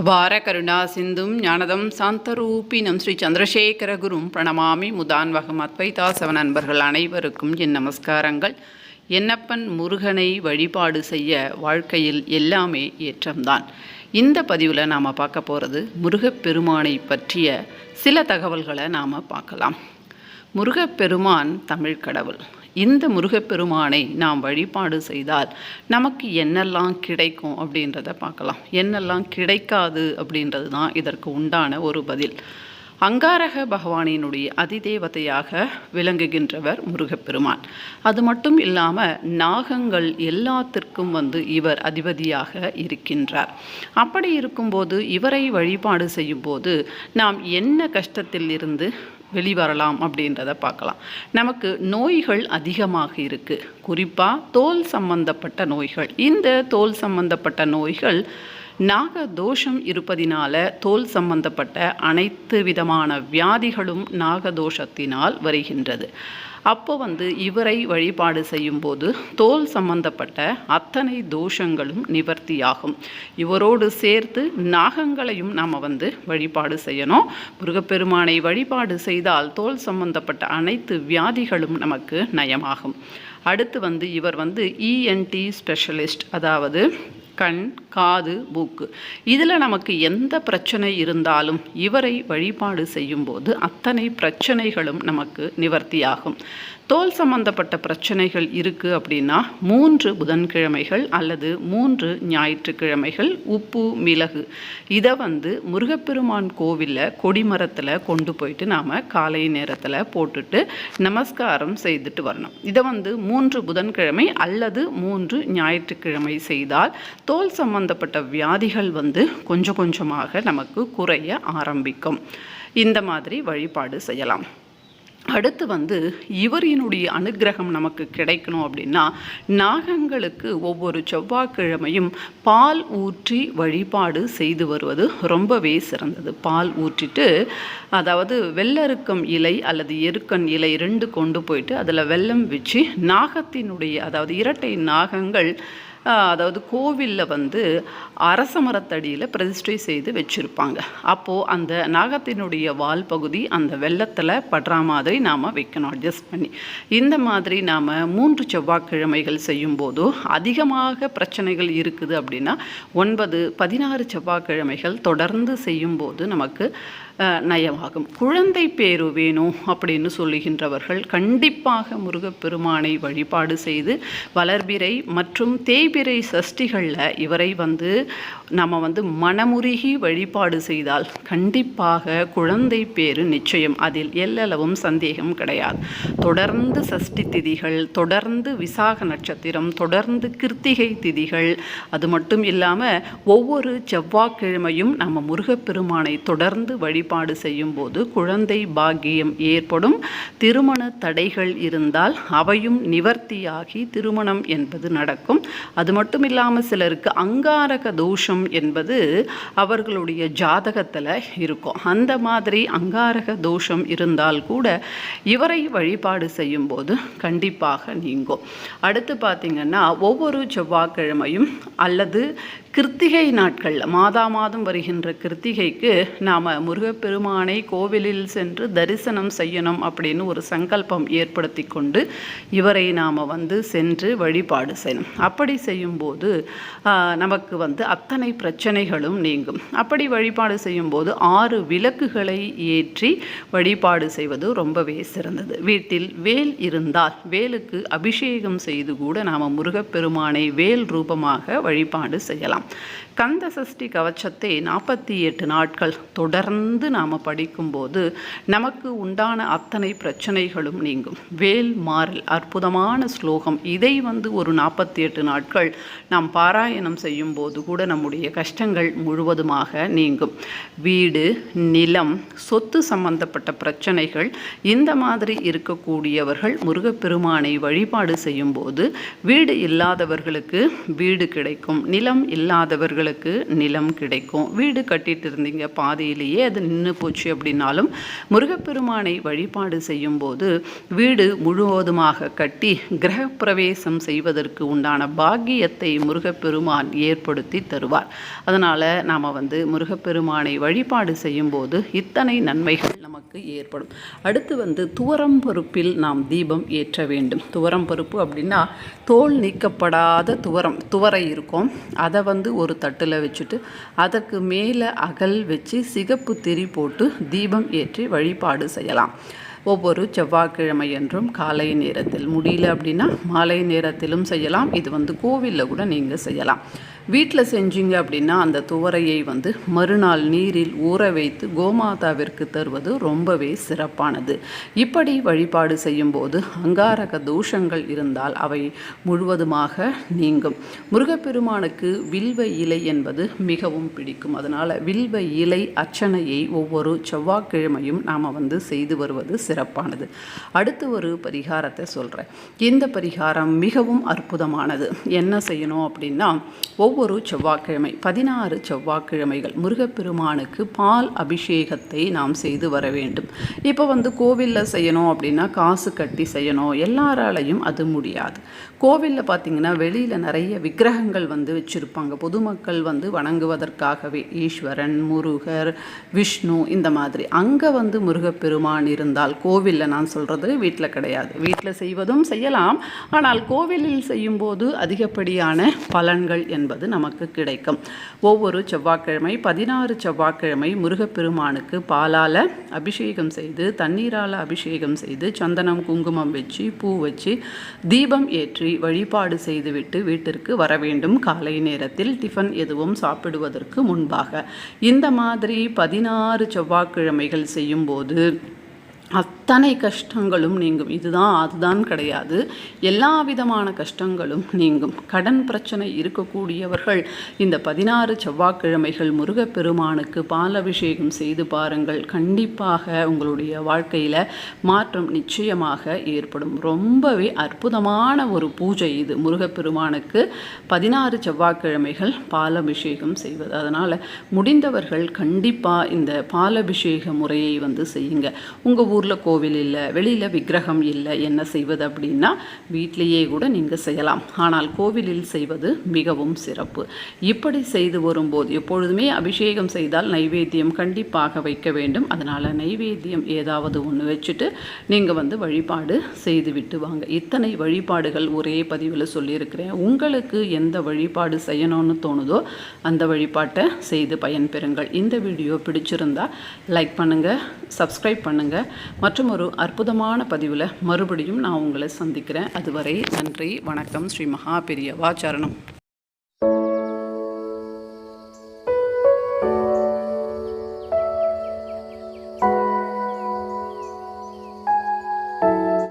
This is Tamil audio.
அபார கருணா சிந்தும் ஞானதம் சாந்தரூபினம் ஸ்ரீ சந்திரசேகர குரும் பிரணமாமி முதான்வகம் அத்வைதாசவ நண்பர்கள் அனைவருக்கும் என் நமஸ்காரங்கள். என்னப்பன் முருகனை வழிபாடு செய்ய வாழ்க்கையில் எல்லாமே ஏற்றம்தான். இந்த பதிவில் நாம் பார்க்க போகிறது முருகப்பெருமானை பற்றிய சில தகவல்களை நாம் பார்க்கலாம். முருகப்பெருமான் தமிழ் கடவுள். இந்த முருகப்பெருமானை நாம் வழிபாடு செய்தால் நமக்கு என்னெல்லாம் கிடைக்கும் அப்படின்றத பார்க்கலாம். என்னெல்லாம் கிடைக்காது அப்படின்றது தான் இதற்கு உண்டான ஒரு பதில். அங்காரக பகவானினுடைய அதிதேவதையாக விளங்குகின்றவர் முருகப்பெருமான். அது மட்டும் இல்லாமல் நாகங்கள் எல்லாத்திற்கும் வந்து இவர் அதிபதியாக இருக்கின்றார். அப்படி இருக்கும்போது இவரை வழிபாடு செய்யும்போது நாம் என்ன கஷ்டத்தில் இருந்து வெளிவரலாம் அப்படின்றத பார்க்கலாம். நமக்கு நோய்கள் அதிகமாக இருக்குது குறிப்பாக தோல் சம்பந்தப்பட்ட நோய்கள். இந்த தோல் சம்பந்தப்பட்ட நோய்கள் நாக தோஷம் இருப்பதினால தோல் சம்பந்தப்பட்ட அனைத்து விதமான வியாதிகளும் நாகதோஷத்தினால் வருகின்றது. அப்போ வந்து இவரை வழிபாடு செய்யும்போது தோல் சம்பந்தப்பட்ட அத்தனை தோஷங்களும் நிவர்த்தியாகும். இவரோடு சேர்த்து நாகங்களையும் நாம் வந்து வழிபாடு செய்யணும். முருகப்பெருமானை வழிபாடு செய்தால் தோல் சம்பந்தப்பட்ட அனைத்து வியாதிகளும் நமக்கு நயமாகும். அடுத்து வந்து இவர் வந்து இஎன்டி ஸ்பெஷலிஸ்ட் அதாவது கண் காது மூக்கு. இதில் நமக்கு எந்த பிரச்சனை இருந்தாலும் இவரை வழிபாடு செய்யும்போது அத்தனை பிரச்சனைகளும் நமக்கு நிவர்த்தியாகும். தோல் சம்பந்தப்பட்ட பிரச்சனைகள் இருக்குது அப்படின்னா மூன்று புதன்கிழமைகள் அல்லது மூன்று ஞாயிற்றுக்கிழமைகள் உப்பு மிளகு. இதை வந்து முருகப்பெருமான் கோவிலில் கொடிமரத்தில் கொண்டு போயிட்டு நாம் காலை நேரத்தில் போட்டுட்டு நமஸ்காரம் செய்துட்டு வரணும். இதை வந்து மூன்று புதன்கிழமை அல்லது மூன்று ஞாயிற்றுக்கிழமை செய்தால் தோல் சம்பந்த சம்பந்தப்பட்ட வியாதிகள் வந்து கொஞ்சம் கொஞ்சமாக நமக்கு குறைய ஆரம்பிக்கும். இந்த மாதிரி வழிபாடு செய்யலாம். அடுத்து வந்து இவரினுடைய அனுகிரகம் நமக்கு கிடைக்கணும் அப்படின்னா நாகங்களுக்கு ஒவ்வொரு செவ்வாய்க்கிழமையும் பால் ஊற்றி வழிபாடு செய்து வருவது ரொம்பவே சிறந்தது. பால் ஊற்றிட்டு அதாவது வெள்ளருக்கம் இலை அல்லது எருக்கன் இலை ரெண்டு கொண்டு போயிட்டு அதில் வெல்லம் வச்சு நாகத்தினுடைய அதாவது இரட்டை நாகங்கள் அதாவது கோவிலில் வந்து அரச மரத்தடியில் பிரதிஷ்டை செய்து வச்சுருப்பாங்க. அப்போது அந்த நாகத்தினுடைய வால் பகுதி அந்த வெள்ளத்தில் படுற மாதிரி நாம் வைக்கணும் அட்ஜஸ்ட் பண்ணி. இந்த மாதிரி நாம் மூன்று செவ்வாய்க்கிழமைகள் செய்யும்போதோ அதிகமாக பிரச்சனைகள் இருக்குது அப்படின்னா ஒன்பது பதினாறு செவ்வாய்க்கிழமைகள் தொடர்ந்து செய்யும்போது நமக்கு நயமாகும். குழந்தை பேரு வேணும் அப்படின்னு சொல்லுகின்றவர்கள் கண்டிப்பாக முருகப்பெருமானை வழிபாடு செய்து வளர்பிறை மற்றும் தேய் தேய்பிறை சஷ்டிகளில் இவரை வந்து நம்ம வந்து மனமுருகி வழிபாடு செய்தால் கண்டிப்பாக குழந்தை பேரு நிச்சயம். அதில் எல்லளவும் சந்தேகம் கிடையாது. தொடர்ந்து சஷ்டி திதிகள் தொடர்ந்து விசாக நட்சத்திரம் தொடர்ந்து கிருத்திகை திதிகள் அது மட்டும் இல்லாமல் ஒவ்வொரு செவ்வாய்க்கிழமையும் நம்ம முருகப்பெருமானை தொடர்ந்து வழிபாடு செய்யும் போது குழந்தை பாக்கியம் ஏற்படும். திருமண தடைகள் இருந்தால் அவையும் நிவர்த்தியாகி திருமணம் என்பது நடக்கும். அது அது மட்டும் இல்லாமல் சிலருக்கு அங்காரக தோஷம் என்பது அவர்களுடைய ஜாதகத்தில் இருக்கும். அந்த மாதிரி அங்காரக தோஷம் இருந்தால் கூட இவரை வழிபாடு செய்யும்போது கண்டிப்பாக நீங்கும். அடுத்து பார்த்திங்கன்னா ஒவ்வொரு செவ்வாய்க்கிழமையும் அல்லது கிருத்திகை நாட்கள் மாதா மாதம் வருகின்ற கிருத்திகைக்கு நாம் முருகப்பெருமானை கோவிலில் சென்று தரிசனம் செய்யணும் அப்படின்னு ஒரு சங்கல்பம் ஏற்படுத்தி கொண்டு இவரை நாம் வந்து சென்று வழிபாடு செய்யணும். அப்படி செய்யும்போது நமக்கு வந்து அத்தனை பிரச்சனைகளும் நீங்கும். அப்படி வழிபாடு செய்யும்போது ஆறு விளக்குகளை ஏற்றி வழிபாடு செய்வது ரொம்பவே சிறந்தது. வீட்டில் வேல் இருந்தால் வேலுக்கு அபிஷேகம் செய்து கூட நாம் முருகப்பெருமானை வேல் ரூபமாக வழிபாடு செய்யலாம். கந்த சஷ்டி கவச்சத்தை நாற்பத்தி எட்டு நாட்கள் தொடர்ந்து நாம் படிக்கும்போது நமக்கு உண்டான அத்தனை பிரச்சனைகளும் நீங்கும். வேல் மாறல் அற்புதமான ஸ்லோகம் இதை வந்து ஒரு நாற்பத்தி எட்டு நாட்கள் நாம் பாராயணம் செய்யும் போது கூட நம்முடைய கஷ்டங்கள் முழுவதுமாக நீங்கும். வீடு நிலம் சொத்து சம்பந்தப்பட்ட பிரச்சனைகள் இந்த மாதிரி இருக்கக்கூடியவர்கள் முருகப்பெருமானை வழிபாடு செய்யும்போது வீடு இல்லாதவர்களுக்கு வீடு கிடைக்கும் நிலம் இல்லாதவர்களுக்கு நிலம் கிடைக்கும். வீடு கட்டிட்டு இருந்தீங்க பாதியிலேயே அது நின்று போச்சு அப்படின்னாலும் முருகப்பெருமானை வழிபாடு செய்யும்போது வீடு முழுவதுமாக கட்டி கிரகப்பிரவேசம் செய்வதற்கு உண்டான பாக்கியத்தை முருகப்பெருமான் ஏற்படுத்தி தருவார். அதனால் நாம் வந்து முருகப்பெருமானை வழிபாடு செய்யும்போது இத்தனை நன்மைகள் நமக்கு ஏற்படும். அடுத்து வந்து துவரம் பருப்பில் நாம் தீபம் ஏற்ற வேண்டும். துவரம் பருப்பு அப்படின்னா தோல் நீக்கப்படாத துவரம். துவரை இருக்கும். அதை வந்து ஒரு தட்டில் வச்சுட்டு அதற்கு மேலே அகல் வச்சு சிகப்பு திரி போட்டு தீபம் ஏற்றி வழிபாடு செய்யலாம். ஒவ்வொரு செவ்வாய்க்கிழமை என்றும் காலை நேரத்தில் முடியல அப்படின்னா மாலை நேரத்திலும் செய்யலாம். இது வந்து கோவிலில் கூட நீங்கள் செய்யலாம். வீட்டில் செஞ்சீங்க அப்படின்னா அந்த துவரையை வந்து மறுநாள் நீரில் ஊற வைத்து கோமாதாவிற்கு தருவது ரொம்பவே சிறப்பானது. இப்படி வழிபாடு செய்யும்போது அங்காரக தோஷங்கள் இருந்தால் அவை முழுவதுமாக நீங்கும். முருகப்பெருமானுக்கு வில்வ இலை என்பது மிகவும் பிடிக்கும். அதனால் வில்வ இலை அர்ச்சனையை ஒவ்வொரு செவ்வாய்க்கிழமையும் நாம் வந்து செய்து வருவது சிறப்பானது. அடுத்து ஒரு பரிகாரத்தை சொல்கிறேன் இந்த பரிகாரம் மிகவும் அற்புதமானது. என்ன செய்யணும் அப்படின்னா ஒவ்வொரு செவ்வாய்க்கிழமை பதினாறு செவ்வாய்க்கிழமைகள் முருகப்பெருமானுக்கு பால் அபிஷேகத்தை நாம் செய்து வர வேண்டும். இப்போ வந்து கோவிலில் செய்யணும் அப்படின்னா காசு கட்டி செய்யணும். எல்லாராலையும் அது முடியாது. கோவிலில் பார்த்திங்கன்னா வெளியில் நிறைய விக்கிரகங்கள் வந்து வச்சுருப்பாங்க. பொதுமக்கள் வந்து வணங்குவதற்காகவே ஈஸ்வரன் முருகர் விஷ்ணு இந்த மாதிரி. அங்கே வந்து முருகப்பெருமான் இருந்தால் கோவிலில் நான் சொல்கிறது வீட்டில் கிடையாது. வீட்டில் செய்வதும் செய்யலாம். ஆனால் கோவிலில் செய்யும்போது அதிகப்படியான பலன்கள் என்பது நமக்கு கிடைக்கும். ஒவ்வொரு செவ்வாய்க்கிழமை பதினாறு செவ்வாய்க்கிழமை முருகப்பெருமானுக்கு பாலால் அபிஷேகம் செய்து தண்ணீரால் அபிஷேகம் செய்து சந்தனம் குங்குமம் வச்சு பூ வச்சு தீபம் ஏற்றி வழிபாடு செய்துவிட்டு வீட்டிற்கு வர வேண்டும். காலை நேரத்தில் டிஃபன் எதுவும் சாப்பிடுவதற்கு முன்பாக. இந்த மாதிரி பதினாறு செவ்வாய்க்கிழமைகள் செய்யும்போது அத்தனை கஷ்டங்களும் நீங்கும். இதுதான் அதுதான் கிடையாது. எல்லா விதமான கஷ்டங்களும் நீங்கும். கடன் பிரச்சனை இருக்கக்கூடியவர்கள் இந்த பதினாறு செவ்வாய்க்கிழமைகள் முருகப்பெருமானுக்கு பாலபிஷேகம் செய்து பாருங்கள். கண்டிப்பாக உங்களுடைய வாழ்க்கையில் மாற்றம் நிச்சயமாக ஏற்படும். ரொம்பவே அற்புதமான ஒரு பூஜை இது முருகப்பெருமானுக்கு. பதினாறு செவ்வாய்க்கிழமைகள் பாலபிஷேகம் செய்வது. அதனால் முடிந்தவர்கள் கண்டிப்பாக இந்த பாலபிஷேக முறையை வந்து செய்யுங்க. உங்கள் ஊர் ஊரில் கோவில் இல்லை வெளியில் விக்கிரகம் இல்லை என்ன செய்வது அப்படின்னா வீட்டிலேயே கூட நீங்கள் செய்யலாம். ஆனால் கோவிலில் செய்வது மிகவும் சிறப்பு. இப்படி செய்து வரும்போது எப்பொழுதுமே அபிஷேகம் செய்தால் நைவேத்தியம் கண்டிப்பாக வைக்க வேண்டும். அதனால் நைவேத்தியம் ஏதாவது ஒன்று வச்சுட்டு நீங்கள் வந்து வழிபாடு செய்து விட்டு வாங்க. இத்தனை வழிபாடுகள் ஒரே பதிவில் சொல்லியிருக்கிறேன். உங்களுக்கு எந்த வழிபாடு செய்யணும்னு தோணுதோ அந்த வழிபாட்டை செய்து பயன்பெறுங்கள். இந்த வீடியோ பிடிச்சிருந்தா லைக் பண்ணுங்கள் சப்ஸ்கிரைப் பண்ணுங்கள் மற்றும் ஒரு அற்புதமான பதிவில் மறுபடியும் நான் உங்களை சந்திக்கிறேன். அதுவரை நன்றி வணக்கம். ஸ்ரீ மகா பெரியவா சரணம்.